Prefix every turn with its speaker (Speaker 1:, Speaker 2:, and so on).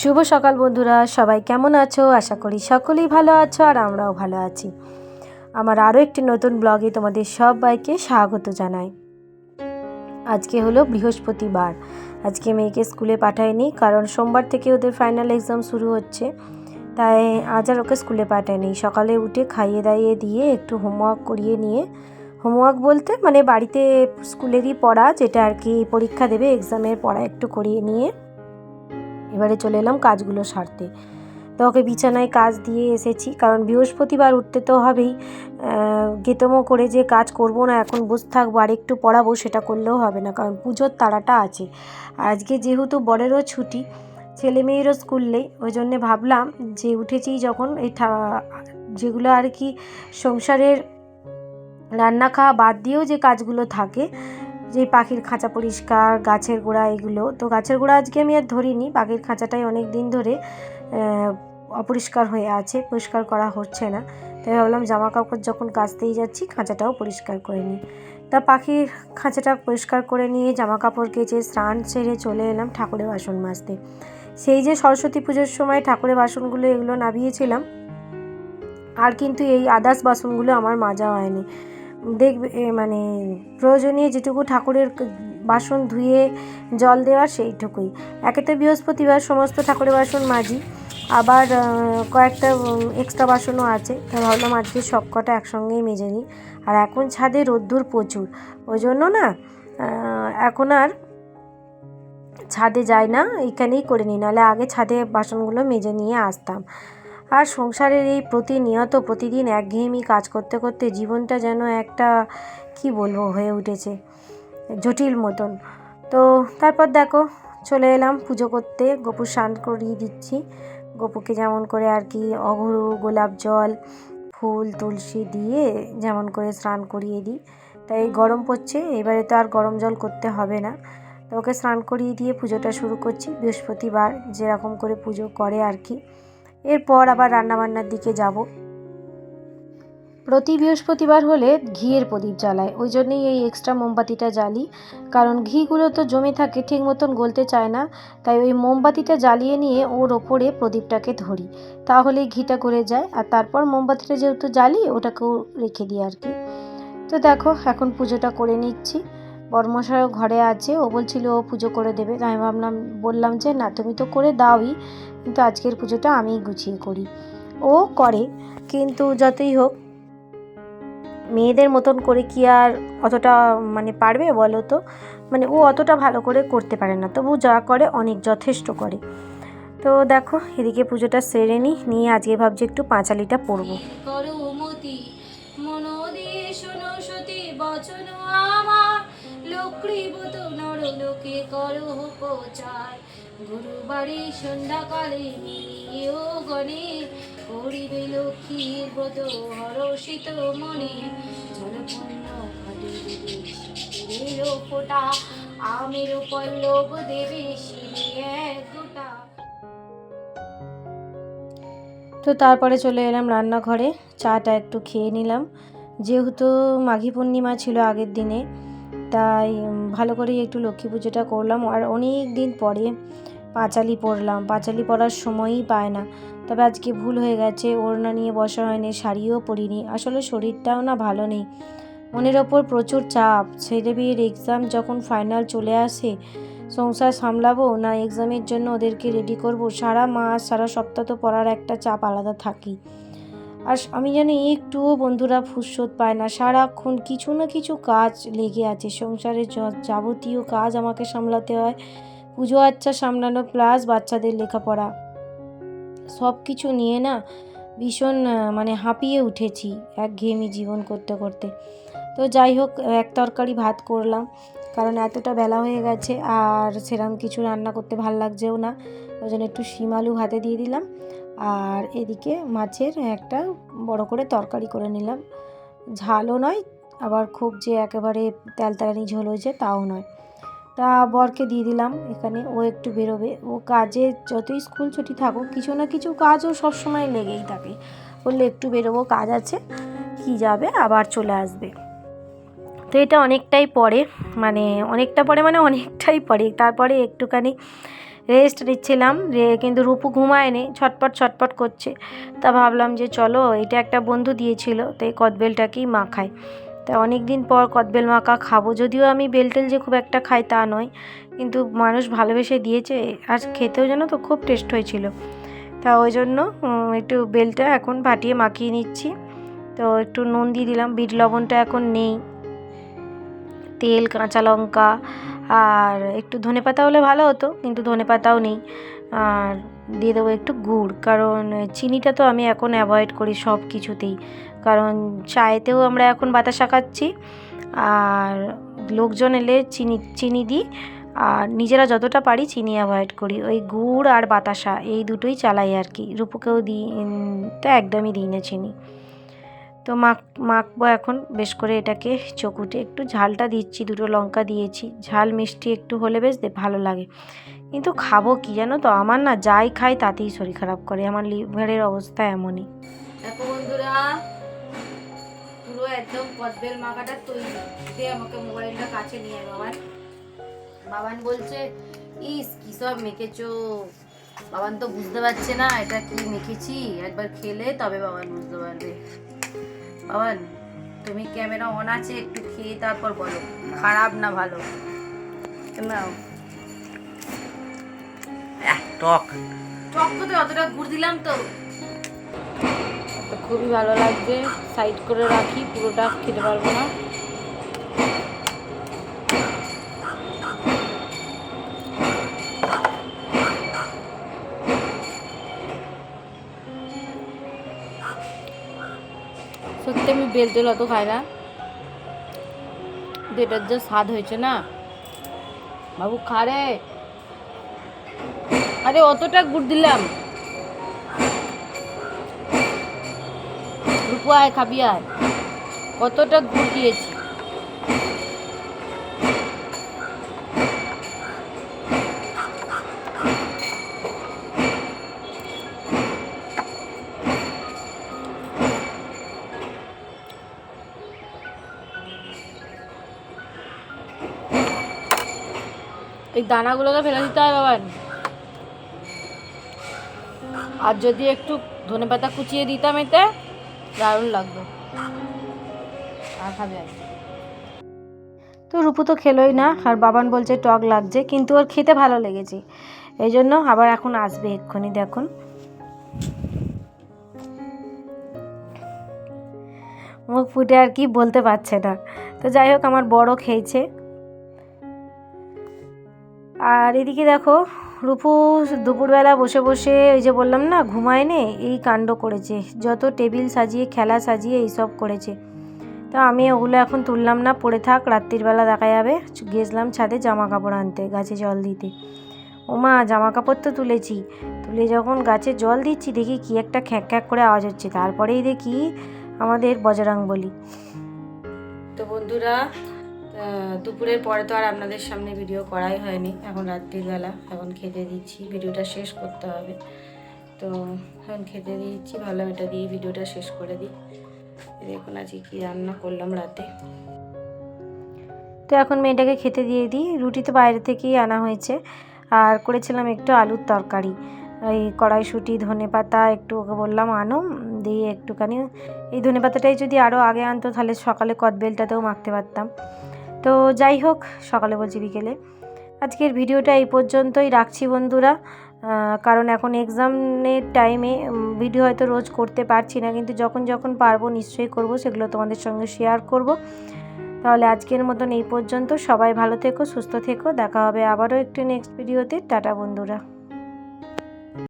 Speaker 1: শুভ সকাল বন্ধুরা, সবাই কেমন আছো? আশা করি সকলেই ভালো আছো আর আমরাও ভালো আছি। আমার আরও একটি নতুন ব্লগে তোমাদের সবাইকে স্বাগত জানাই। আজকে হলো বৃহস্পতিবার। আজকে মেয়েকে স্কুলে পাঠায়নি কারণ সোমবার থেকে ওদের ফাইনাল এক্সাম শুরু হচ্ছে। তাই আজ আর ওকে স্কুলে পাঠায়নি সকালে উঠে খাইয়ে দাইয়ে দিয়ে একটু হোমওয়ার্ক করিয়ে নিয়ে, হোমওয়ার্ক বলতে মানে বাড়িতে স্কুলেরই পড়া যেটা আর কি পরীক্ষা দেবে, এক্সামের পড়া একটু করিয়ে নিয়ে এবারে চলে এলাম কাজগুলো সারতে। তো ওকে বিছানায় কাজ দিয়ে এসেছি, কারণ বৃহস্পতিবার উঠতে তো হবেই। গেতমো করে যে কাজ করব না, এখন বসে থাকব, আর একটু পড়াবো, সেটা করলেও হবে না, কারণ পুজোর তাড়াটা আছে। আজকে যেহেতু বড়েরও ছুটি, ছেলে মেয়েরও স্কুল নেই, ওই জন্যে ভাবলাম যে উঠেছি যখন এই যেগুলো আর কি সংসারের রান্না খাওয়া বাদ দিয়েও যে কাজগুলো থাকে যে পাখির খাঁচা পরিষ্কার, গাছের গোড়া এগুলো। তো গাছের গোড়া আজকে আমি আর ধরিনি, পাখির খাঁচাটাই অনেক দিন ধরে অপরিষ্কার হয়ে আছে, পরিষ্কার করা হচ্ছে না। তাই ভাবলাম জামা কাপড় যখন কাচতেই যাচ্ছি, খাঁচাটাও পরিষ্কার করে নিই। তা পাখির খাঁচাটা পরিষ্কার করে নিয়ে জামা কাপড় কেচে স্নান সেরে চলে এলাম ঠাকুরের বাসন মাজতে। সেই যে সরস্বতী পুজোর সময় ঠাকুরের বাসনগুলো এগুলো নাবিয়েছিলাম আর কিন্তু এই আদার্স বাসনগুলো আমার মাজা হয়নি। দেখবে মানে প্রয়োজনীয় যেটুকু ঠাকুরের বাসন ধুয়ে জল দেওয়ার সেইটুকুই। একে তো বৃহস্পতিবার, সমস্ত ঠাকুরের বাসন মাজি। আবার কয়েকটা এক্সট্রা বাসনও আছে। তাই ভাবলাম আজকে সব কটা একসঙ্গেই মেজে নিই। আর এখন ছাদে রোদ্দুর প্রচুর। ওই জন্য না এখন আর ছাদে যাই না এখানেই করে নিই। নাহলে আগে ছাদে বাসনগুলো মেজে নিয়ে আসতাম। আর সংসারের এই প্রতিনিয়ত প্রতিদিন একঘেয়েমি কাজ করতে করতে জীবনটা যেন একটা, কি বলব, হয়ে উঠেছে, জটিল মতন। তো তারপর দেখো, চলে এলাম পুজো করতে গপু স্নান করিয়ে দিচ্ছি। গপুকে যেমন করে আর কি অঘরু, গোলাপ জল, ফুল, তুলসী দিয়ে যেমন করে স্নান করিয়ে দিই। তাই গরম পড়ছে, এবারে তো আর গরম জল করতে হবে না। তো ওকে স্নান করিয়ে দিয়ে পুজোটা শুরু করছি, বৃহস্পতিবার যেরকম করে পুজো করে আর কি। এরপর আবার রান্নাবান্নার দিকে যাব। প্রতি বৃহস্পতিবার হলে ঘিয়ের প্রদীপ জ্বালায়। ওই জন্যেই এই এক্সট্রা মোমবাতিটা জ্বালি। কারণ ঘিগুলো তো জমে থাকে, ঠিক মতন গলতে চায় না। তাই ওই মোমবাতিটা জ্বালিয়ে নিয়ে ওর ওপরে প্রদীপটাকে ধরি। তাহলেই ঘিটা করে যায়। আর তারপর মোমবাতিটা যেহেতু জ্বালি, ওটাকেও রেখে দিই আর কি। তো দেখো, এখন পুজোটা করে নিচ্ছি। বর্মশাইও ঘরে আছে। ও বলছিল, ও পুজো করে দেবে। তাই আমি ভাবলাম, বললাম যে, না, তুমি তো করে দাওই, কিন্তু আজকের পুজোটা আমিই গুছিয়ে করি। ও করে, কিন্তু যতই হোক, মেয়েদের মতন করে কি আর অতটা মানে পারবে বলো তো? মানে ও অতটা ভালো করে করতে পারে না। তবু যা করে, অনেক যথেষ্ট করে। তো দেখো, এদিকে পুজোটা সেরে নিই নিয়ে আজকে ভাবছি একটু পাঁচালিটা পরবো।
Speaker 2: লক্ষ্মীবত নর লোকে করো প্রচার গুরুবারে সন্ধ্যাকালে মিলিয়েও গণে, করিবে লক্ষ্মীর ব্রত হরষিত মনে। জলপূর্ণ ঘটে দেবে ফোটা আমের পল্লব দেবে শিরে
Speaker 1: তো তারপরে চলে এলাম রান্নাঘরে, চাটা একটু খেয়ে নিলাম। যেহেতু মাঘী পূর্ণিমা ছিল আগের দিনে তাই ভালো করেই একটু লক্ষ্মী পুজোটা করলাম। আর অনেক দিন পরে পাঁচালি পরলাম। পাঁচালি পরার সময়ই পায় না। তবে আজকে ভুল হয়ে গেছে। ওড়না নিয়ে বসা হয়নি, শাড়িও পরিনি। আসলে শরীরটাও না ভালো নেই। মনের ওপর প্রচুর চাপ। ছেলে বিয়ের এক্সাম যখন ফাইনাল চলে আসে, সংসার সামলাবো না এক্সামের জন্য ওদেরকে রেডি করব? সারা মাস, সারা সপ্তাহ তো পড়ার একটা চাপ আলাদা থাকি আর আমি জানি একটুও বন্ধুরা ফুরসত পায় না। সারাক্ষণ কিছু না কিছু কাজ লেগে আছে। সংসারের যাবতীয় কাজ আমাকে সামলাতে হয়। পুজো আচ্চা সামলানো প্লাস বাচ্চাদের লেখাপড়া। সব কিছু নিয়ে না ভীষণ মানে হাঁপিয়ে উঠেছি একঘেয়েমি জীবন করতে করতে। তো যাই হোক, এক তরকারি ভাত করলাম, কারণ এতটা বেলা হয়ে গেছে আর সেরকম কিছু রান্না করতে ভালো লাগছেও না। ওই জন্য একটু শিম আলু ভাতে দিয়ে দিলাম। আর এদিকে মাছের একটা বড় করে তরকারি করে নিলাম। ঝালও নয়, আবার খুব যে একেবারে তেলতালানি ঝোল হয়েছে তাও নয়। তা বরকে দিয়ে দিলাম, এখানে ও একটু বেরোবে। ও কাজে যতই স্কুল ছুটি থাকুক, কিছু না কিছু কাজও সবসময় লেগেই থাকে। বললে একটু বেরোবো, কাজ আছে, কি যাবে, আবার চলে আসবে। তো এটা অনেকটাই পরে মানে অনেকটা পরে মানে অনেকটাই পরে। তারপরে একটুখানি রেস্ট নিচ্ছিলাম যে কিন্তু রূপু ঘুমায়নি, ছটপট ছটপট করছে। তা ভাবলাম যে চলো, এটা একটা বন্ধু দিয়েছিল, তো এই কদবেলটাকেই মাখাই তা অনেক দিন পর কদবেল মাখা খাব, যদিও আমি বেলটেল যে খুব একটা খাই তা নয়, কিন্তু মানুষ ভালোবেসে দিয়েছে, আর খেতেও যেন তো খুব টেস্ট হয়েছিল। তা ওই জন্য একটু বেলটা এখন ফাটিয়ে মাখিয়ে নিচ্ছি। তো একটু নুন দিয়ে দিলাম, বিট লবণটা এখন নেই। তেল, কাঁচা লঙ্কা আর একটু ধনে পাতা হলে ভালো হতো, কিন্তু ধনে পাতাও নেই। আর দিয়ে দেবো একটু গুড়, কারণ চিনিটা তো আমি এখন অ্যাভয়েড করি সব কিছুতেই। কারণ চায়েতেও আমরা এখন বাতাসা খাচ্ছি, আর লোকজন এলে চিনি চিনি দিই, আর নিজেরা যতটা পারি চিনি অ্যাভয়েড করি। ওই গুড় আর বাতাসা, এই দুটোই চালাই আর কি। রূপুকেও দিই তো একদমই দিই না চিনি। তো মাখ, মাখবো এখন। বেশ করে এটাকে চকুটে একটু ঝালটা দিচ্ছি, দুটো লঙ্কা দিয়েছি। ঝাল মিষ্টি একটু হলে বেশ ভালো লাগে। কিন্তু খাব কি জানো তো? আমার না যাই খাই তাতেই শরীর খারাপ করে। আমার লিভারের অবস্থা এমনই।
Speaker 2: দেখো বন্ধুরা, পুরো একদম কদবেল মাখাটা তৈরি। আমাকে মোবাইলটা কাছে নিয়ে বাবান। বাবান বলছে, ইস, কি সব মেখেছো? বাবান তো বুঝতে পারছে না, এটা কি মেখেছি? একবার খেলে তবে বাবান বুঝতে পারবে। বাবান তুমি ক্যামেরা অন আছে একটু খেয়ে তারপর বলো। খারাপ না ভালো? নাও
Speaker 3: টক।
Speaker 2: টক তো অতটা গুড় দিলাম তো। তো খুবই ভালো লাগবে সাইড করে রাখি পুরোটা খেতে পারব না। সত্যি তেল অত খাই না। এটার যে স্বাদ হয়েছে না। বাবু, খা রে। আরে, অতটা গুড় দিলাম। রূপু আয় খাবি আয়। কতটা গুড় দিয়েছি। এই দানাগুলোকে ফেলে দিতে হয় বাবা। আর যদি একটু ধনেপাতা কুচিয়ে দিতাম এতে, দারুণ লাগতো। আর খাবে
Speaker 1: তো রূপু তো খেলোই না, আর বাবান বলছে টক লাগছে, কিন্তু ওর খেতে ভালো লেগেছে। এই জন্য আবার এখন আসবে এক্ষুনি, দেখুন। মুখ ফুটে আর কি বলতে পারছে না। তো যাই হোক, আমার বড় খেয়েছে। আর এদিকে দেখো, রূপু দুপুরবেলা বসে বসে ওই যে বললাম না ঘুমায় নে এই কাণ্ড করেছে। যত টেবিল সাজিয়ে, খেলা সাজিয়ে এইসব করেছে। তো আমি ওগুলো এখন তুললাম না, পড়ে থাক রাত্রিবেলা দেখা যাবে। গেছিলাম ছাদে জামা কাপড় আনতে, গাছে জল দিতে। ওমা জামা কাপড় তো তুলেছি। তুলে যখন গাছে জল দিচ্ছি, দেখি কি একটা খ্যাঁক খ্যাঁক করে আওয়াজ হচ্ছে। তারপরেই দেখি আমাদের বজরাং বলি তো বন্ধুরা দুপুরের পরে তো আর আপনাদের সামনে ভিডিও করাই হয়নি। এখন রাত্রিবেলা, এখন খেতে দিচ্ছি ভিডিওটা শেষ করতে হবে। তো এখন খেতে দিচ্ছি, ভালো এটা দিয়ে ভিডিওটা শেষ করে দিই। দেখুন আজকে কী রান্না করলাম রাতে। তো এখন মেয়েটাকে খেতে দিয়ে দিই। রুটি তো বাইরে থেকেই আনা হয়েছে। আর করেছিলাম একটু আলুর তরকারি। এই কড়াইশুঁটি ধনে পাতা একটু ওকে বললাম, আনো, দিয়ে একটুখানি। এই ধনে পাতাটাই যদি আরও আগে আনতো, তাহলে সকালে কদবেলটাতেও মাখতে পারতাম। তো যাই হোক, সকালে বলছি বিকেলে। আজকের ভিডিওটা এই পর্যন্তই রাখছি বন্ধুরা। কারণ এখন এক্সামের টাইমে ভিডিও হয়তো রোজ করতে পারছি না, কিন্তু যখন যখন পারব নিশ্চয়ই করব, সেগুলো তোমাদের সঙ্গে শেয়ার করব। তাহলে আজকের মতন এই পর্যন্ত। সবাই ভালো থেকো, সুস্থ থেকো। দেখা হবে আবারও একটি নেক্সট ভিডিওতে টাটা বন্ধুরা।